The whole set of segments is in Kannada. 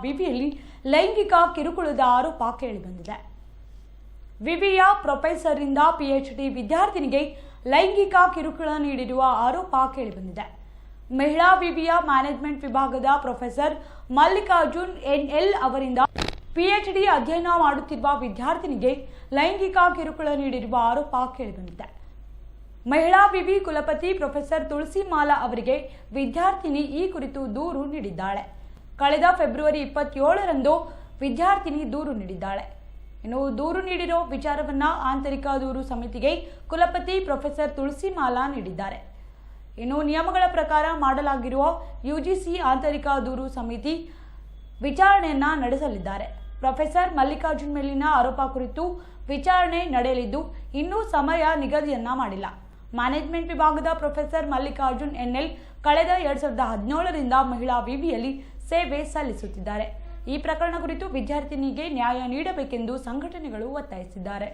ವಿವಿಯಲ್ಲಿ ಲೈಂಗಿಕ ಕಿರುಕುಳದ ಆರೋಪ ಕೇಳಿಬಂದಿದೆ ವಿವಿಯ ಪ್ರೊಫೆಸರ್ರಿಂದ ಪಿಎಚ್ಡಿ ವಿದ್ಯಾರ್ಥಿನಿಗೆ ಲೈಂಗಿಕ ಕಿರುಕುಳ ನೀಡಿರುವ ಆರೋಪ ಕೇಳಿಬಂದಿದೆ ಮಹಿಳಾ ವಿವಿಯ ಮ್ಯಾನೇಜ್ಮೆಂಟ್ ವಿಭಾಗದ ಪ್ರೊಫೆಸರ್ ಮಲ್ಲಿಕಾರ್ಜುನ್ ಎನ್ಎಲ್ ಅವರಿಂದ ಪಿಎಚ್ಡಿ ಅಧ್ಯಯನ ಮಾಡುತ್ತಿರುವ ವಿದ್ಯಾರ್ಥಿನಿಗೆ ಲೈಂಗಿಕ ಕಿರುಕುಳ ನೀಡಿರುವ ಆರೋಪ ಕೇಳಿಬಂದಿದೆ ಮಹಿಳಾ ವಿವಿ ಕುಲಪತಿ ಪ್ರೊಫೆಸರ್ ತುಳಸಿಮಾಲಾ ಅವರಿಗೆ ವಿದ್ಯಾರ್ಥಿನಿ ಈ ಕುರಿತು ದೂರು ನೀಡಿದ್ದಾಳೆ. ಕಳೆದ ಫೆಬ್ರವರಿ ಇಪ್ಪತ್ತೇಳರಂದು ವಿದ್ಯಾರ್ಥಿನಿ ದೂರು ನೀಡಿದ್ದಾಳೆ. ಇನ್ನು ದೂರು ನೀಡಿರೋ ವಿಚಾರವನ್ನ ಆಂತರಿಕ ದೂರು ಸಮಿತಿಗೆ ಕುಲಪತಿ ಪ್ರೊಫೆಸರ್ ತುಳಸಿ ಮಾಲಾ ನೀಡಿದ್ದಾರೆ. ಇನ್ನು ನಿಯಮಗಳ ಪ್ರಕಾರ ಮಾಡಲಾಗಿರುವ ಯುಜಿಸಿ ಆಂತರಿಕ ದೂರು ಸಮಿತಿ ವಿಚಾರಣೆಯನ್ನ ನಡೆಸಲಿದ್ದಾರೆ. ಪ್ರೊಫೆಸರ್ ಮಲ್ಲಿಕಾರ್ಜುನ್ ಮೇಲಿನ ಆರೋಪ ಕುರಿತು ವಿಚಾರಣೆ ನಡೆಯಲಿದ್ದು, ಇನ್ನೂ ಸಮಯ ನಿಗದಿಯನ್ನ ಮಾಡಿಲ್ಲ. ಮ್ಯಾನೇಜ್ಮೆಂಟ್ ವಿಭಾಗದ ಪ್ರೊಫೆಸರ್ ಮಲ್ಲಿಕಾರ್ಜುನ್ ಎನ್ಎಲ್ ಕಳೆದ ಎರಡ್ ಸಾವಿರದ ಹದಿನೇಳರಿಂದ ಮಹಿಳಾ ವಿವಿಯಲ್ಲಿ ಸೇವೆ ಸಲ್ಲಿಸುತ್ತಿದ್ದಾರೆ. ಈ ಪ್ರಕರಣ ಕುರಿತು ವಿದ್ಯಾರ್ಥಿನಿಗೆ ನ್ಯಾಯ ನೀಡಬೇಕೆಂದು ಸಂಘಟನೆಗಳು ಒತ್ತಾಯಿಸಿದ್ದಾರೆ.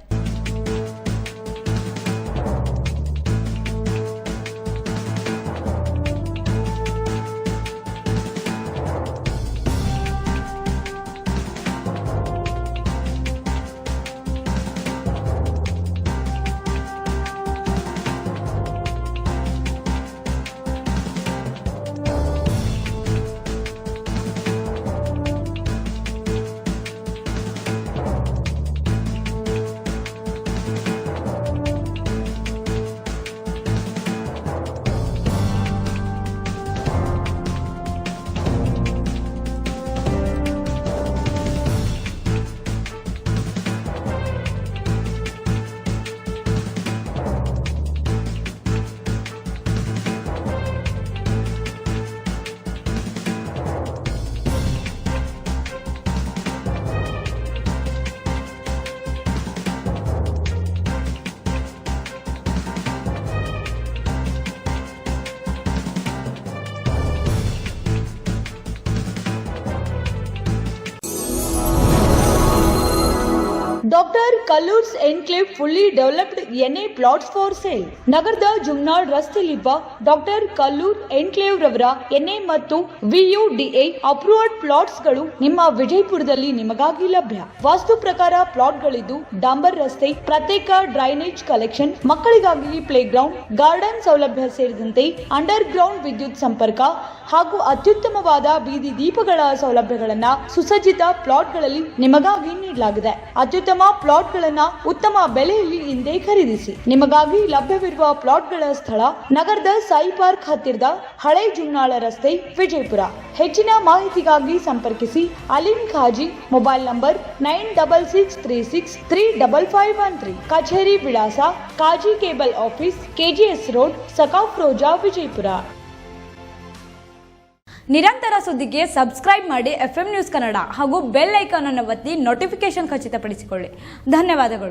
Doctor Kallur's enclave fully developed NA plots for sale. ನಗರದ ಜುಮ್ನಾಳ್ ರಸ್ತೆಯಲ್ಲಿರುವ ಡಾಕ್ಟರ್ ಕಲ್ಲೂರ್ ಎನ್ಕ್ಲೇವ್ ರವರ ಎನ್ಎ ಮತ್ತು ವಿಯುಡಿಎ ಅಪ್ರೂವ್ಡ್ ಪ್ಲಾಟ್ಸ್ಗಳು ನಿಮ್ಮ ವಿಜಯಪುರದಲ್ಲಿ ನಿಮಗಾಗಿ ಲಭ್ಯ. ವಾಸ್ತು ಪ್ರಕಾರ ಪ್ಲಾಟ್ಗಳಿದ್ದು ಡಾಂಬರ್ ರಸ್ತೆ, ಪ್ರತ್ಯೇಕ ಡ್ರೈನೇಜ್ ಕಲೆಕ್ಷನ್, ಮಕ್ಕಳಿಗಾಗಿ ಪ್ಲೇ ಗ್ರೌಂಡ್ ಗಾರ್ಡನ್ ಸೌಲಭ್ಯ ಸೇರಿದಂತೆ ಅಂಡರ್ ಗ್ರೌಂಡ್ ವಿದ್ಯುತ್ ಸಂಪರ್ಕ ಹಾಗೂ ಅತ್ಯುತ್ತಮವಾದ ಬೀದಿ ದೀಪಗಳ ಸೌಲಭ್ಯಗಳನ್ನ ಸುಸಜ್ಜಿತ ಪ್ಲಾಟ್ಗಳಲ್ಲಿ ನಿಮಗಾಗಿ ನೀಡಲಾಗಿದೆ. ಅತ್ಯುತ್ತಮ ಪ್ಲಾಟ್ಗಳನ್ನ ಉತ್ತಮ ಬೆಲೆಯಲ್ಲಿ ಹಿಂದೆ ಖರೀದಿಸಿ. ನಿಮಗಾಗಿ ಲಭ್ಯವಿರುವ ಪ್ಲಾಟ್ಗಳ ಸ್ಥಳ ನಗರದ ಸಾಯಿ ಪಾರ್ಕ್ ಹತ್ತಿರದ ಹಳೆ ಜುಮ್ನಾಳ ರಸ್ತೆ ವಿಜಯಪುರ. ಹೆಚ್ಚಿನ ಮಾಹಿತಿಗಾಗಿ ಸಂಪರ್ಕಿಸಿ Alim Khazi mobile number nine double six three six three double five one three. ಕಚೇರಿ ವಿಳಾಸ Kazi cable office, KGS road Sakaf Roza, Vijayapura. ನಿರಂತರ ಸುದ್ದಿಗೆ ಸಬ್ಸ್ಕ್ರೈಬ್ ಮಾಡಿ ಎಫ್ ನ್ಯೂಸ್ ಕನ್ನಡ ಹಾಗೂ ಬೆಲ್ ಐಕಾನ್ ಅನ್ನು ಒತ್ತಿ ನೋಟಿಫಿಕೇಶನ್ ಖಚಿತಪಡಿಸಿಕೊಳ್ಳಿ. ಧನ್ಯವಾದಗಳು.